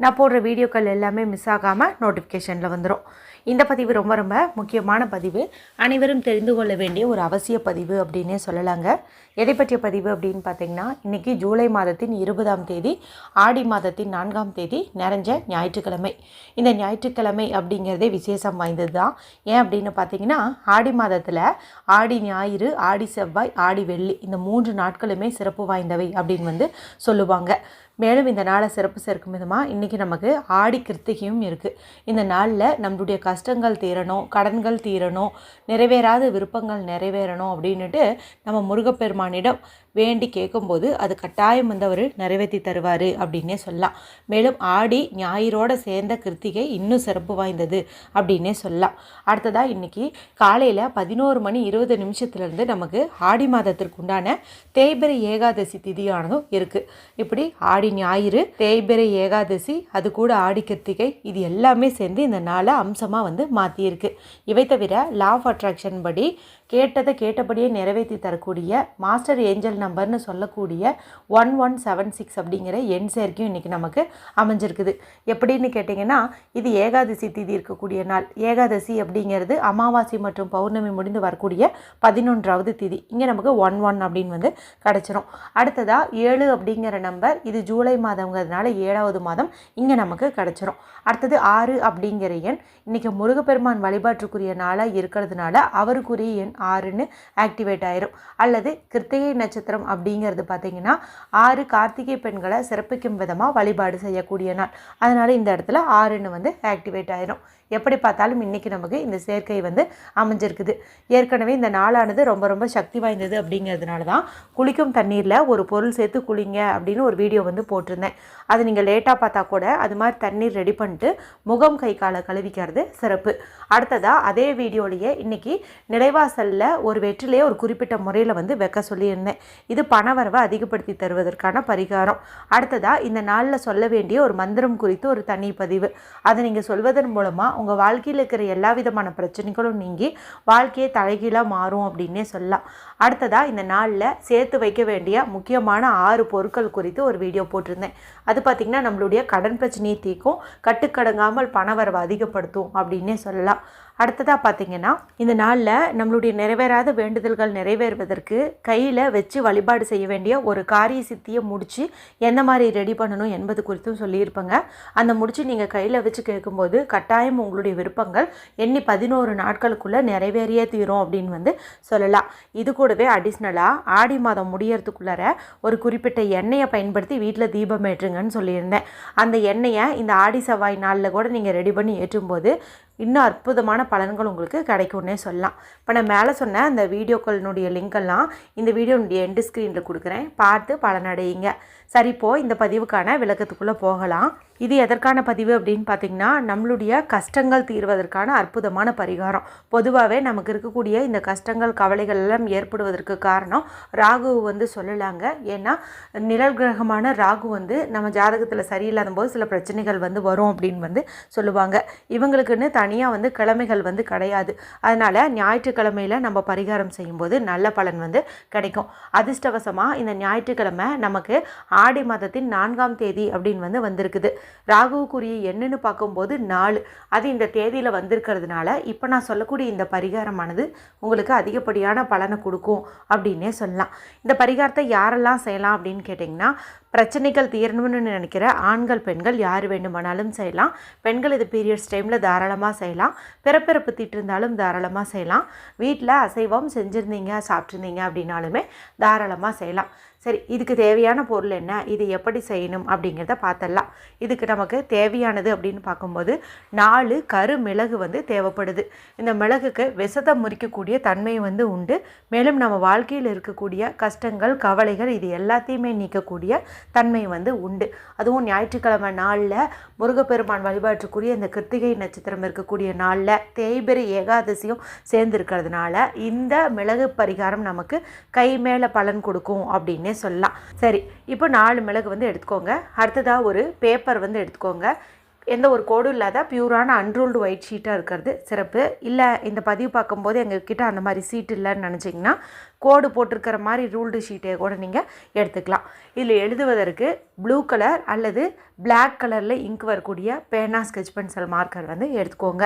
நான் போடுற வீடியோக்கள் எல்லாமே மிஸ் ஆகாமல் நோட்டிஃபிகேஷனில் வந்துடும் இந்த பதிவு ரொம்ப ரொம்ப முக்கியமான பதிவு. அனைவரும் தெரிந்து கொள்ள வேண்டிய ஒரு அவசிய பதிவு அப்படின்னே சொல்லலாங்க. எதை பற்றிய பதிவு அப்படின்னு பார்த்தீங்கன்னா இன்றைக்கி ஜூலை மாதத்தின் இருபதாம் தேதி ஆடி மாதத்தின் நான்காம் தேதி நிறைஞ்ச ஞாயிற்றுக்கிழமை. இந்த ஞாயிற்றுக்கிழமை அப்படிங்கிறதே விசேஷம் வாய்ந்தது தான் ஏன் அப்படின்னு பார்த்தீங்கன்னா ஆடி மாதத்தில் ஆடி ஞாயிறு ஆடி செவ்வாய் ஆடி வெள்ளி இந்த மூன்று நாட்களுமே சிறப்பு வாய்ந்தவை அப்படின்னு வந்து சொல்லுவாங்க. மேலும் இந்த நாளை சிறப்பு சேர்க்கும் விதமாக இன்றைக்கி நமக்கு ஆடி கிருத்திகையும் இருக்குது இந்த நாளில் நம்மளுடைய கஷ்டங்கள் தீரணும் கடன்கள் தீரணும் நிறைவேறாத விருப்பங்கள் நிறைவேறணும் அப்படின்னுட்டு நம்ம முருகப்பெருமானிடம் வேண்டி கேட்கும்போது அது கட்டாயம் வந்து அவர் நிறைவேற்றி தருவார் அப்படின்னே சொல்லலாம். மேலும் ஆடி ஞாயிறோடு சேர்ந்த கிருத்திகை இன்னும் சிறப்பு வாய்ந்தது அப்படின்னே சொல்லலாம். அடுத்ததாக இன்றைக்கி காலையில் பதினோரு மணி இருபது நிமிஷத்துலேருந்து நமக்கு ஆடி மாதத்திற்கு உண்டான தேய்பிரை ஏகாதசி திதியானதும் இருக்குது இப்படி ஆடி ஞாயிறு தேய்பிரை ஏகாதசி அது கூட ஆடி கிருத்திகை இது எல்லாமே சேர்ந்து இந்த நாளை அம்சமாக வந்து மாற்றியிருக்கு இவை தவிர லா ஆஃப் அட்ராக்ஷன் படி கேட்டதை கேட்டபடியே நிறைவேற்றி தரக்கூடிய மாஸ்டர் ஏஞ்சல் நம்பர்னு சொல்லக்கூடிய ஒன் ஒன் செவன் சிக்ஸ் அப்படிங்கிற எண் சேர்க்கையும் இன்றைக்கி நமக்கு அமைஞ்சிருக்குது. எப்படின்னு கேட்டிங்கன்னா இது ஏகாதசி திதி இருக்கக்கூடிய நாள். ஏகாதசி அப்படிங்கிறது அமாவாசை மற்றும் பௌர்ணமி முடிந்து வரக்கூடிய பதினொன்றாவது திதி. இங்கே நமக்கு ஒன் ஒன் அப்படின்னு வந்து கிடச்சிரும். அடுத்ததாக ஏழு அப்படிங்கிற நம்பர் இது ஜூலை மாதங்கிறதுனால ஏழாவது மாதம் இங்கே நமக்கு கிடச்சிரும். அடுத்தது ஆறு அப்படிங்கிற எண். இன்றைக்கி முருகப்பெருமான் வழிபாட்டுக்குரிய நாளாக இருக்கிறதுனால அவருக்குரிய எண் ஆறுன்னு ஆக்டிவேட் ஆயிரும். அல்லது கிருத்திகை நட்சத்திரம் அப்படிங்கிறது பார்த்திங்கன்னா ஆறு கார்த்திகை பெண்களை சிறப்பிக்கும் விதமாக வழிபாடு செய்யக்கூடிய நாள். அதனால் இந்த இடத்துல ஆறுன்னு வந்து ஆக்டிவேட் ஆயிரும். எப்படி பார்த்தாலும் இன்றைக்கி நமக்கு இந்த சேர்க்கை வந்து அமைஞ்சிருக்குது. ஏற்கனவே இந்த நாளானது ரொம்ப ரொம்ப சக்தி வாய்ந்தது அப்படிங்கிறதுனால தான் குளிக்கும் தண்ணீரில் ஒரு பொருள் சேர்த்து குளிங்க அப்படின்னு ஒரு வீடியோ வந்து போட்டிருந்தேன். அது நீங்கள் லேட்டாக பார்த்தா கூட அது மாதிரி தண்ணீர் ரெடி பண்ணிட்டு முகம் கை காலை கழுவிக்கிறது சிறப்பு. அடுத்ததாக அதே வீடியோலேயே இன்றைக்கி நிலைவாசலில் ஒரு வெற்றிலையே ஒரு குறிப்பிட்ட முறையில் வந்து வைக்க சொல்லியிருந்தேன். இது பணவரவை அதிகப்படுத்தி தருவதற்கான பரிகாரம். அடுத்ததாக இந்த நாளில் சொல்ல வேண்டிய ஒரு மந்திரம் குறித்து ஒரு தனி பதிவு. அதை நீங்கள் சொல்வதன் மூலமாக உங்கள் வாழ்க்கையில் இருக்கிற எல்லா விதமான பிரச்சனைகளும் நீங்கி வாழ்க்கையை தலைகீழாக மாறும் அப்படின்னே சொல்லலாம். அடுத்ததாக இந்த நாளில் சேர்த்து வைக்க வேண்டிய முக்கியமான ஆறு பொருட்கள் குறித்து ஒரு வீடியோ போட்டிருந்தேன். அது பார்த்திங்கன்னா நம்மளுடைய கடன் பிரச்சனையை தீர்க்கும் கட்டுக்கடங்காமல் பணவரவை அதிகப்படுத்தும் அப்படின்னே சொல்லலாம். அடுத்ததாக பார்த்தீங்கன்னா இந்த நாளில் நம்மளுடைய நிறைவேறாத வேண்டுதல்கள் நிறைவேறுவதற்கு கையில் வச்சு வழிபாடு செய்ய வேண்டிய ஒரு காரிய சித்தியை முடித்து எந்த மாதிரி ரெடி பண்ணணும் என்பது குறித்தும் சொல்லியிருப்பேங்க. அந்த முடித்து நீங்கள் கையில் வச்சு கேட்கும்போது கட்டாயம் உங்களுடைய விருப்பங்கள் எண்ணி பதினோரு நாட்களுக்குள்ளே நிறைவேறியே தீரும் அப்படின்னு வந்து சொல்லலாம். இது கூடவே அடிஷ்னலாக ஆடி மாதம் முடியறதுக்குள்ளார ஒரு குறிப்பிட்ட எண்ணெயை பயன்படுத்தி வீட்டில் தீபம் ஏற்றுங்கன்னு சொல்லியிருந்தேன். அந்த எண்ணெயை இந்த ஆடி செவ்வாய் நாளில் கூட நீங்கள் ரெடி பண்ணி ஏற்றும்போது இன்னும் அற்புதமான பலன்கள் உங்களுக்கு கிடைக்கும்னே சொல்லலாம். இப்போ நான் மேலே சொன்ன அந்த வீடியோக்களினுடைய லிங்கெல்லாம் இந்த வீடியோனுடைய எண்டு ஸ்க்ரீனில் கொடுக்குறேன். பார்த்து பலனடையுங்க. சரி இப்போது இந்த பதிவுக்கான விளக்கத்துக்குள்ளே போகலாம். இது எதற்கான பதிவு அப்படின்னு பார்த்தீங்கன்னா நம்மளுடைய கஷ்டங்கள் தீர்வதற்கான அற்புதமான பரிகாரம். பொதுவாகவே நமக்கு இருக்கக்கூடிய இந்த கஷ்டங்கள் கவலைகள் எல்லாம் ஏற்படுவதற்கு காரணம் ராகு வந்து சொல்லலாங்க. ஏன்னா நிழல் கிரகமான ராகு வந்து நம்ம ஜாதகத்தில் சரியில்லாத போது சில பிரச்சனைகள் வந்து வரும் அப்படின்னு வந்து சொல்லுவாங்க. இவங்களுக்குன்னு தனியாக வந்து கிழமைகள் வந்து கிடையாது. அதனால் ஞாயிற்றுக்கிழமையில் நம்ம பரிகாரம் செய்யும்போது நல்ல பலன் வந்து கிடைக்கும். அதிர்ஷ்டவசமாக இந்த ஞாயிற்றுக்கிழமை நமக்கு ஆடி மாதத்தின் நான்காம் தேதி அப்படின்னு வந்து வந்திருக்குது. ராகுவுக்குரிய எண்ணுன்னு பார்க்கும்போது நாலு. அது இந்த தேதியில் வந்திருக்கிறதுனால இப்போ நான் சொல்லக்கூடிய இந்த பரிகாரமானது உங்களுக்கு அதிகப்படியான பலனை கொடுக்கும் அப்படின்னே சொல்லலாம். இந்த பரிகாரத்தை யாரெல்லாம் செய்யலாம் அப்படின்னு கேட்டிங்கன்னா பிரச்சனைகள் தீரணும்னு நினைக்கிற ஆண்கள் பெண்கள் யார் வேண்டுமானாலும் செய்யலாம். பெண்கள் இது பீரியட்ஸ் டைமில் தாராளமாக செய்யலாம். பிறப்பிறப்பு திட்டிருந்தாலும் தாராளமாக செய்யலாம். வீட்டில் அசைவம் செஞ்சுருந்தீங்க சாப்பிட்ருந்தீங்க அப்படின்னாலுமே தாராளமாக செய்யலாம். சரி இதுக்கு தேவையான பொருள் என்ன? இது எப்படி செய்யணும் அப்படிங்கிறத பார்த்துடலாம். இதுக்கு நமக்கு தேவையானது அப்படின்னு பார்க்கும்போது நாலு கரு மிளகு வந்து தேவைப்படுது. இந்த மிளகுக்கு விஷத்தை முறிக்கக்கூடிய தன்மை வந்து உண்டு. மேலும் நம்ம வாழ்க்கையில் இருக்கக்கூடிய கஷ்டங்கள் கவலைகள் இது எல்லாத்தையுமே நீக்கக்கூடிய தன்மை வந்து உண்டு. அதுவும் ஞாயிற்றுக்கிழமை நாளில் முருகப்பெருமான் வழிபாட்டுக்குரிய இந்த கிருத்திகை நட்சத்திரம் இருக்கக்கூடிய நாளில் தேய்பெரு ஏகாதசியும் சேர்ந்துருக்கிறதுனால இந்த மிளகு பரிகாரம் நமக்கு கை மேலே பலன் கொடுக்கும் அப்படின்னே சொல்லலாம். சரி இப்போ நாலு மிளகு வந்து எடுத்துக்கோங்க. அடுத்ததாக ஒரு பேப்பர் வந்து எடுத்துக்கோங்க. எந்த ஒரு கோடும் இல்லாத பியூரான அன்ரூல்டு ஒயிட் ஷீட்டாக இருக்கிறது சிறப்பு. இல்லை இந்த பதிவு பார்க்கும்போது எங்ககிட்ட அந்த மாதிரி சீட் இல்லைன்னு நினச்சிங்கன்னா கோடு போட்டிருக்கிற மாதிரி ரூல்டு ஷீட்டை கூட நீங்கள் எடுத்துக்கலாம். இதில் எழுதுவதற்கு ப்ளூ கலர் அல்லது பிளாக் கலரில் இங்க் வரக்கூடிய பேனா ஸ்கெச் பென்சில் மார்க்கர் வந்து எடுத்துக்கோங்க.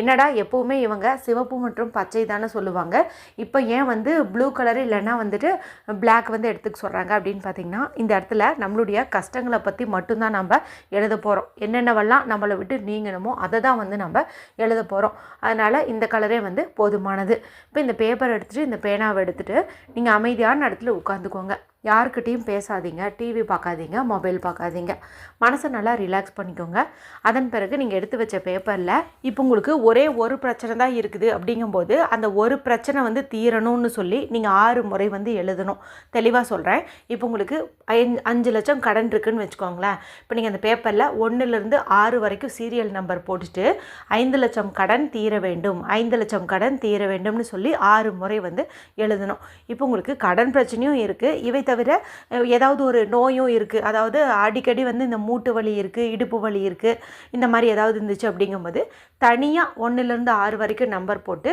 என்னடா எப்போவுமே இவங்க சிவப்பு மற்றும் பச்சை தானே சொல்லுவாங்க. இப்போ ஏன் வந்து ப்ளூ கலர் இல்லைன்னா வந்துட்டு பிளாக் வந்து எடுத்துக்க சொல்கிறாங்க அப்படின்னு பார்த்தீங்கன்னா இந்த இடத்துல நம்மளுடைய கஷ்டங்களை பற்றி மட்டும்தான் நம்ம எழுத போகிறோம் என்னென்னவெல்லாம் நம்மளை விட்டு நீங்கணுமோ அதை தான் வந்து நம்ம எழுத போகிறோம் அதனால் இந்த கலரே வந்து போதுமானது. இப்போ இந்த பேப்பர் எடுத்துகிட்டு இந்த பேனாவை எடுத்துகிட்டு நீங்கள் அமைதியான இடத்துல உட்காந்துக்கோங்க யாருக்கிட்டேயும் பேசாதீங்க டிவி பார்க்காதீங்க மொபைல் பார்க்காதீங்க. மனசை நல்லா ரிலாக்ஸ் பண்ணிக்கோங்க. அதன் பிறகு நீங்கள் எடுத்து வச்ச பேப்பரில் இப்போ உங்களுக்கு ஒரே ஒரு பிரச்சனை தான் இருக்குது அப்படிங்கும்போது அந்த ஒரு பிரச்சனை வந்து தீரணும்னு சொல்லி நீங்கள் ஆறு முறை வந்து எழுதணும். தெளிவாக சொல்கிறேன் இப்போ உங்களுக்கு அஞ்சு லட்சம் கடன் இருக்குதுன்னு வச்சுக்கோங்களேன். இப்போ நீங்கள் அந்த பேப்பரில் ஒன்றுலேருந்து ஆறு வரைக்கும் சீரியல் நம்பர் போட்டுட்டு ஐந்து லட்சம் கடன் தீர வேண்டும் ஐந்து லட்சம் கடன் தீர வேண்டும்னு சொல்லி ஆறு முறை வந்து எழுதணும். இப்போ உங்களுக்கு கடன் பிரச்சனையும் இருக்குது இவை தவிர ஏதாவது ஒரு நோயும் இருக்குது அதாவது அடிக்கடி வந்து இந்த மூட்டு வலி இருக்குது இடுப்பு வலி இருக்குது இந்த மாதிரி ஏதாவது இருந்துச்சு அப்படிங்கும்போது தனியாக ஒன்றுலேருந்து ஆறு வரைக்கும் நம்பர் போட்டு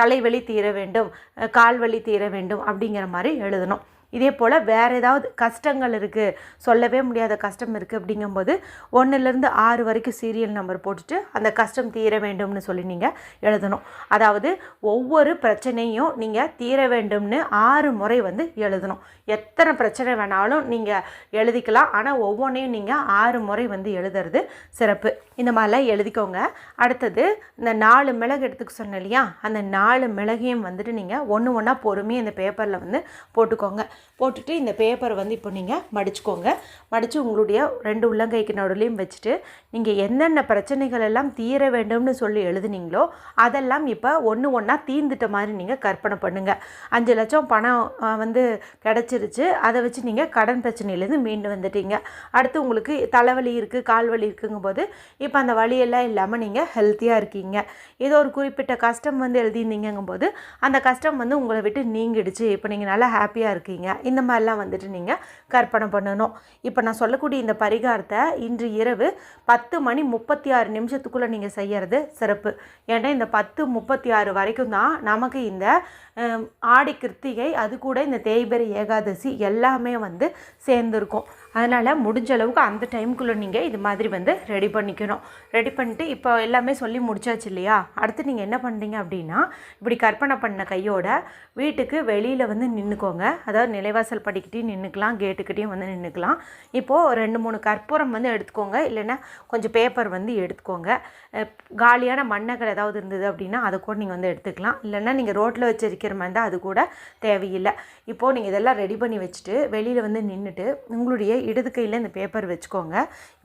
தலைவலி தீர வேண்டும் கால் வலி தீர வேண்டும் அப்படிங்கிற மாதிரி எழுதணும். இதே போல் வேறு ஏதாவது கஷ்டங்கள் இருக்குது சொல்லவே முடியாத கஷ்டம் இருக்குது அப்படிங்கும்போது ஒன்றுலேருந்து ஆறு வரைக்கும் சீரியல் நம்பர் போட்டுட்டு அந்த கஷ்டம் தீர வேண்டும்னு சொல்லி நீங்கள் எழுதணும். அதாவது ஒவ்வொரு பிரச்சனையும் நீங்கள் தீர வேண்டும்னு ஆறு முறை வந்து எழுதணும். எத்தனை பிரச்சனை வேணாலும் நீங்கள் எழுதிக்கலாம். ஆனால் ஒவ்வொன்றையும் நீங்கள் ஆறு முறை வந்து எழுதுறது சிறப்பு. இந்த மாதிரிலாம் எழுதிக்கோங்க. அடுத்தது இந்த நாலு மிளகு எடுத்துக்க சொன்னேன் இல்லையா? அந்த நாலு மிளகையும் வந்துட்டு நீங்கள் ஒன்று ஒன்றா பொறுமையாக இந்த பேப்பரில் வந்து போட்டுக்கோங்க. போட்டுட்டு இந்த பேப்பரை வந்து இப்போ நீங்கள் மடிச்சுக்கோங்க. மடித்து உங்களுடைய ரெண்டு உள்ளங்கைக்கு நடுலையும் வச்சுட்டு நீங்கள் என்னென்ன பிரச்சனைகள் எல்லாம் தீர வேண்டும்னு சொல்லி எழுதுனீங்களோ அதெல்லாம் இப்போ ஒன்று ஒன்றா தீர்ந்துட்ட மாதிரி நீங்கள் கற்பனை பண்ணுங்கள் அஞ்சு லட்சம் பணம் வந்து கிடச்சிருச்சு. அதை வச்சு நீங்கள் கடன் பிரச்சனையிலேருந்து மீண்டு வந்துட்டீங்க. அடுத்து உங்களுக்கு தலைவலி இருக்குது கால் வலி இருக்குங்கும்போது இப்போ அந்த வழியெல்லாம் இல்லாமல் நீங்கள் ஹெல்த்தியாக இருக்கீங்க. ஏதோ ஒரு குறிப்பிட்ட கஷ்டம் வந்து எழுதியிருந்தீங்கும்போது அந்த கஷ்டம் வந்து உங்களை விட்டு நீங்கிடுச்சு. இப்போ நீங்கள் நல்லா ஹாப்பியாக இருக்கீங்க. இந்த மாதிரிலாம் வந்துட்டு நீங்கள் கற்பனை பண்ணணும். இப்போ நான் சொல்லக்கூடிய இந்த பரிகாரத்தை இன்று இரவு பத்து மணி முப்பத்தி ஆறு நிமிஷத்துக்குள்ளே நீங்கள் செய்கிறது சிறப்பு. ஏன்னா இந்த பத்து முப்பத்தி ஆறு வரைக்கும் தான் நமக்கு இந்த ஆடி கிருத்திகை அது கூட இந்த தேய்பெரி ஏகாதசி எல்லாமே வந்து சேர்ந்துருக்கும். அதனால் முடிஞ்ச அளவுக்கு அந்த டைமுக்குள்ளே நீங்கள் இது மாதிரி வந்து ரெடி பண்ணிக்கணும். ரெடி பண்ணிட்டு இப்போ எல்லாமே சொல்லி முடிச்சாச்சு இல்லையா? அடுத்து நீங்கள் என்ன பண்ணுறீங்க அப்படின்னா இப்படி கற்பனை பண்ண கையோட வீட்டுக்கு வெளியில் வந்து நின்றுக்கோங்க அதாவது நிலைவாசல் படிக்கிட்டையும் நின்றுக்கலாம் கேட்டுக்கிட்டேயும் வந்து நின்றுக்கலாம் இப்போது ரெண்டு மூணு கற்பூரம் வந்து எடுத்துக்கோங்க. இல்லைன்னா கொஞ்சம் பேப்பர் வந்து எடுத்துக்கோங்க. காலியான மண்ணகள் ஏதாவது இருந்தது அப்படின்னா அதை கூட நீங்கள் வந்து எடுத்துக்கலாம். இல்லைன்னா நீங்கள் ரோட்டில் வச்சிருக்கிற மாதிரி இருந்தால் அது கூட தேவையில்லை. இப்போது நீங்கள் இதெல்லாம் ரெடி பண்ணி வச்சுட்டு வெளியில் வந்து நின்றுட்டு உங்களுடைய இடது கையில் இந்த பேப்பர் வச்சுக்கோங்க.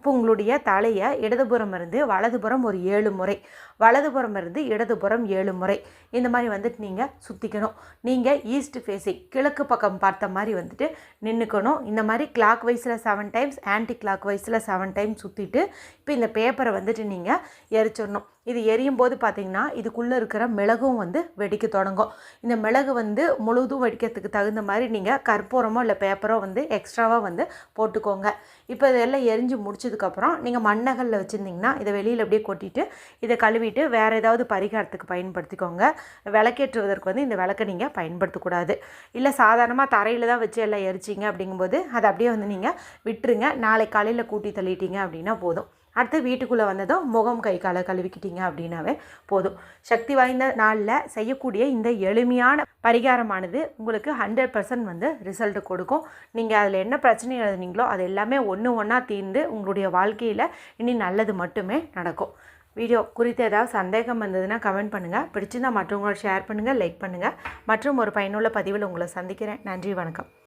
இப்போ உங்களுடைய தலையை இடதுபுறம் இருந்து வலதுபுறம் ஒரு ஏழு முறை. வலதுபுறம் இருந்து இடதுபுறம் ஏழு முறை. இந்த மாதிரி வந்துட்டு நீங்கள் சுற்றிக்கணும் நீங்கள் ஈஸ்ட் ஃபேஸிங் கிழக்கு பக்கம் பார்த்த மாதிரி வந்துட்டு நின்றுக்கணும் இந்த மாதிரி கிளாக் வைஸில் செவன் டைம்ஸ் ஆன்டி கிளாக் வைஸில் செவன் டைம்ஸ் சுற்றிட்டு இப்போ இந்த பேப்பரை வந்துட்டு நீங்கள் எரிச்சிடணும். இது எரியும் போது பார்த்திங்கன்னா இதுக்குள்ளே இருக்கிற மிளகும் வந்து வெடிக்க தொடங்கும். இந்த மிளகு வந்து முழுதும் வெடிக்கிறதுக்கு தகுந்த மாதிரி நீங்கள் கற்பூரமோ இல்லை பேப்பரோ வந்து எக்ஸ்ட்ராவாக வந்து போட்டுக்கோங்க. இப்போ இதெல்லாம் எரிஞ்சு முடிச்சதுக்கப்புறம் நீங்கள் மண்ணகலில் வச்சுருந்தீங்கன்னா இதை வெளியில் அப்படியே கொட்டிட்டு இதை கழுவிட்டு வேறு ஏதாவது பரிகாரத்துக்கு பயன்படுத்திக்கோங்க. விளக்கேற்றுவதற்கு வந்து இந்த விளக்கை நீங்கள் பயன்படுத்தக்கூடாது. இல்லை சாதாரணமாக தரையில் தான் வச்சு எல்லாம் எரிச்சிங்க அப்படிங்கும்போது அதை அப்படியே வந்து நீங்கள் விட்டுருங்க. நாளை காலையில் கூட்டி தள்ளிட்டீங்க அப்படின்னா போதும். அடுத்து வீட்டுக்குள்ளே வந்ததும் முகம் கை காலை கழுவிக்கிட்டீங்க அப்படின்னாவே போதும். சக்தி வாய்ந்த நாளில் செய்யக்கூடிய இந்த எளிமையான பரிகாரமானது உங்களுக்கு ஹண்ட்ரட் பர்சன்ட் வந்து ரிசல்ட்டு கொடுக்கும். நீங்கள் அதில் என்ன பிரச்சனை எழுதுனீங்களோ அது எல்லாமே ஒன்று ஒன்றா தீர்ந்து உங்களுடைய வாழ்க்கையில் இனி நல்லது மட்டுமே நடக்கும். வீடியோ குறித்து ஏதாவது சந்தேகம் வந்ததுன்னா கமெண்ட் பண்ணுங்கள் பிடிச்சிருந்தால் மற்றவங்களோட ஷேர் பண்ணுங்கள் லைக் பண்ணுங்கள் மற்றும் ஒரு பயனுள்ள பதிவில் உங்களை சந்திக்கிறேன். நன்றி வணக்கம்.